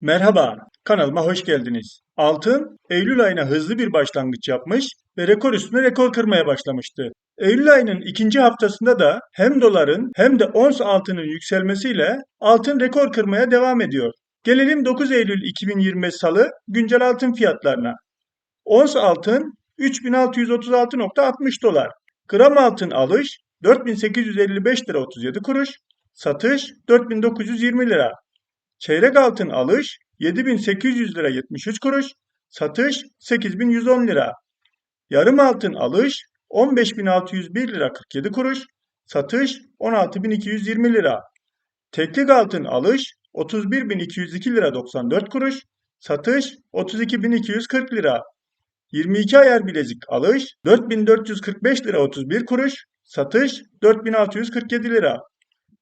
Merhaba, kanalıma hoş geldiniz. Altın, Eylül ayına hızlı bir başlangıç yapmış ve rekor üstüne rekor kırmaya başlamıştı. Eylül ayının ikinci haftasında da hem doların hem de ons altının yükselmesiyle altın rekor kırmaya devam ediyor. Gelelim 9 Eylül 2025 Salı güncel altın fiyatlarına. Ons altın 3636.60 dolar. Gram altın alış 4855 lira 37 kuruş. Satış 4920 lira. Çeyrek altın alış 7800 lira 73 kuruş, satış 8110 lira. Yarım altın alış 15601 lira 47 kuruş, satış 16220 lira. Teklik altın alış 31202 lira 94 kuruş, satış 32240 lira. 22 ayar bilezik alış 4445 lira 31 kuruş, satış 4647 lira.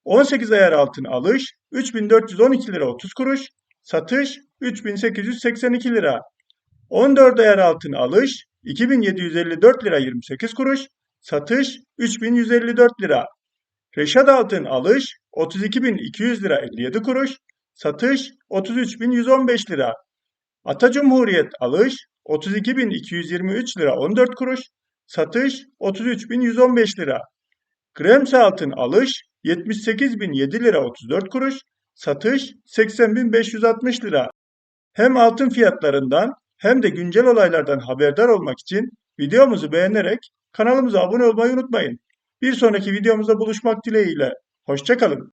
18 ayar altın alış 3412 lira 30 kuruş, satış 3882 lira. 14 ayar altın alış 2754 lira 28 kuruş, satış 3154 lira. Reşat altın alış 32200 lira 57 kuruş, satış 33115 lira. Ata Cumhuriyet alış 32223 lira 14 kuruş, satış 33115 lira. Krems altın alış 78.007 lira 34 kuruş, satış 80.560 lira. Hem altın fiyatlarından hem de güncel olaylardan haberdar olmak için videomuzu beğenerek kanalımıza abone olmayı unutmayın. Bir sonraki videomuzda buluşmak dileğiyle. Hoşçakalın.